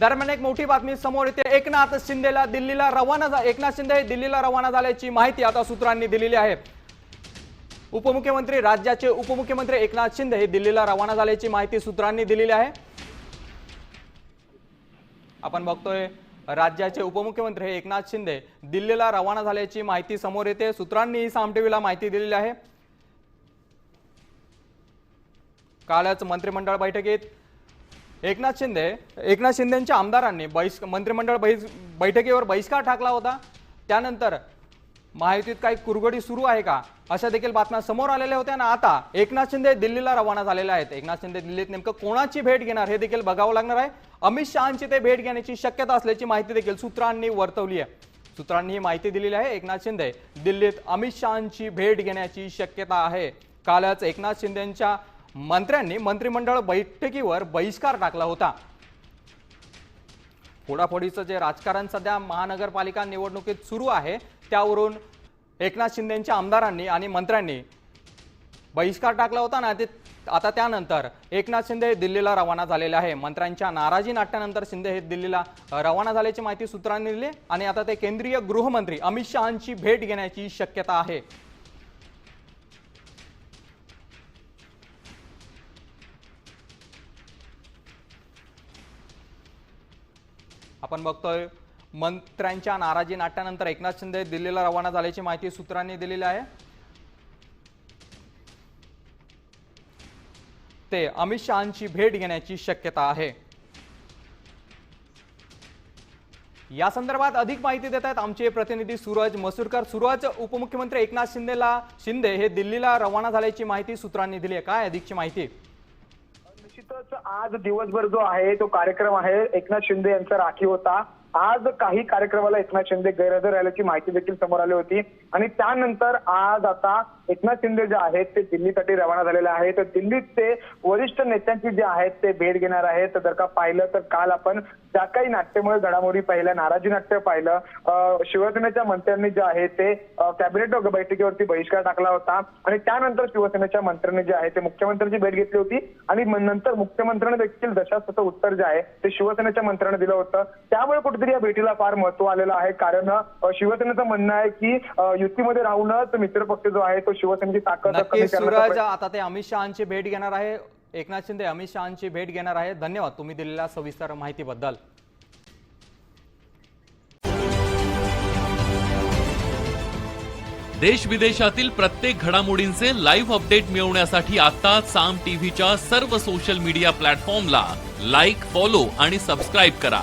दरम्यान एक मोठी बातमी समोर येते. एकनाथ शिंदेला दिल्लीला रवाना झा- एकनाथ शिंदे दिल्लीला रवाना झाल्याची माहिती आता सूत्रांनी दिलेली आहे. उपमुख्यमंत्री राज्याचे उपमुख्यमंत्री एकनाथ शिंदे हे दिल्लीला रवाना झाल्याची माहिती सूत्रांनी दिलेली आहे. आपण बघतोय राज्याचे उपमुख्यमंत्री हे एकनाथ शिंदे दिल्लीला रवाना झाल्याची माहिती समोर येते. सूत्रांनी साम टीव्हीला माहिती दिलेली आहे. कालच मंत्रिमंडळ बैठकीत एकनाथ शिंदे एकनाथ शिंदेच्या आमदारांनी बहिष् मंत्रिमंडळ बहिष बैठकीवर बहिष्कार टाकला होता. त्यानंतर महायुतीत काही कुरगडी सुरू आहे का? अशा देखील बातम्या समोर आलेल्या होत्या ना आता एकनाथ शिंदे दिल्लीला रवाना झालेले आहेत. एकनाथ शिंदे दिल्लीत नेमकं कोणाची भेट घेणार हे देखील बघावं लागणार आहे. अमित शहाची ते भेट घेण्याची शक्यता असल्याची माहिती देखील सूत्रांनी वर्तवली आहे. सूत्रांनी ही माहिती दिलेली आहे. एकनाथ शिंदे दिल्लीत अमित शहाची भेट घेण्याची शक्यता आहे. कालच एकनाथ शिंदेच्या मंत्र्यांनी मंत्रिमंडळ बैठकीवर बहिष्कार टाकला होता. फोडाफोडीचं जे राजकारण सध्या महानगरपालिका निवडणुकीत सुरू आहे त्यावरून एकनाथ शिंदेच्या आमदारांनी आणि मंत्र्यांनी बहिष्कार टाकला होता ना ते आता त्यानंतर एकनाथ शिंदे हे दिल्लीला रवाना झालेले आहे. मंत्र्यांच्या नाराजी नाट्यानंतर शिंदे हे दिल्लीला रवाना झाल्याची माहिती सूत्रांनी दिली आणि आता ते केंद्रीय गृहमंत्री अमित शहाची भेट घेण्याची शक्यता आहे. आपण बघतोय मंत्र्यांच्या नाराजी नाट्यानंतर एकनाथ शिंदे दिल्लीला रवाना झाल्याची माहिती सूत्रांनी दिलेली आहे. ते अमित शहाची भेट घेण्याची शक्यता आहे. या संदर्भात अधिक माहिती देत आहेत आमचे प्रतिनिधी सूरज मसूरकर. सूरज उपमुख्यमंत्री एकनाथ शिंदेला शिंदे हे दिल्लीला रवाना झाल्याची माहिती सूत्रांनी दिली आहे. काय अधिकची माहिती? निश्चितच आज दिवसभर जो आहे तो कार्यक्रम आहे एकनाथ शिंदे यांचा राखी होता. आज काही कार्यक्रमाला एकनाथ शिंदे गैरहजर राहिल्याची माहिती देखील समोर आली होती. आणि त्यानंतर आज आता एकनाथ शिंदे जे आहेत ते दिल्लीसाठी रवाना झालेले आहेत. तर दिल्लीत ते वरिष्ठ नेत्यांची जे आहेत ते भेट घेणार आहेत. जर का पाहिलं तर काल आपण ज्या काही नाट्यमुळे घडामोडी पाहिल्या नाराजी नाट्य पाहिलं. शिवसेनेच्या मंत्र्यांनी जे आहे ते कॅबिनेट बैठकीवरती बहिष्कार टाकला होता. आणि त्यानंतर शिवसेनेच्या मंत्र्यांनी जे आहे ते मुख्यमंत्र्यांची भेट घेतली होती. आणि नंतर मुख्यमंत्र्यांनी देखील जशाचं उत्तर जे आहे ते शिवसेनेच्या मंत्र्यांनी दिलं होतं. त्यामुळे कुठेतरी या भेटीला फार महत्त्व आलेलं आहे. कारण शिवसेनेचं म्हणणं आहे की युतीमध्ये राहूनच मित्रपक्ष जो आहे तो शिवसेनेची ताकद सूरज आता ते अमित शहाची भेट घेणार आहे. एकनाथ शिंदे अमित शहाची भेट घेणार आहे. धन्यवाद तुम्ही दिलेल्या सविस्तर माहितीबद्दल. देश विदेशातील प्रत्येक घडामोडींचे लाईव्ह अपडेट मिळवण्यासाठी आता साम टीव्हीच्या सर्व सोशल मीडिया प्लॅटफॉर्मला लाईक फॉलो आणि सबस्क्राईब करा.